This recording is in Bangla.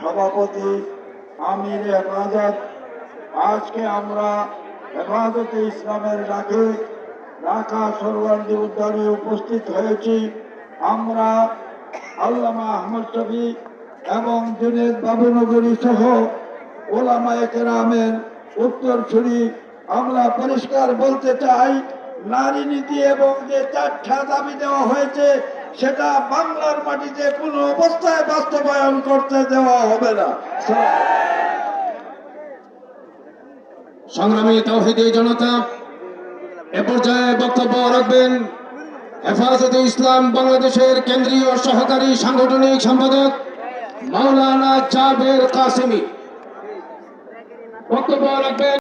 সভাপতি আমির হেফাজত। আজকে আমরা হেফাজতে ইসলামের ডাকে ঢাকা সরওয়ার্দী উদ্যানে উপস্থিত হয়েছি। আমরা আল্লামা আহমদ শফি এবং জুনেদ বাবুনগরী সহ ওলামায়ে কেরামের উত্তরসূরি আমরা পরিষ্কার বলতে চাই, নারী নীতি এবং যে চারটা দাবি দেওয়া হয়েছে সেটা বাংলার মাটিতে কোনো অবস্থায় বাস্তবায়ন করতে দেওয়া হবে না। সংগ্রামী তৌহিদি জনতা, এ পর্যায়ে বক্তব্য রাখবেন হেফাজতে ইসলাম বাংলাদেশের কেন্দ্রীয় সহকারী সাংগঠনিক সম্পাদক মাওলানা জাবের কাসেমি। বক্তব্য রাখবেন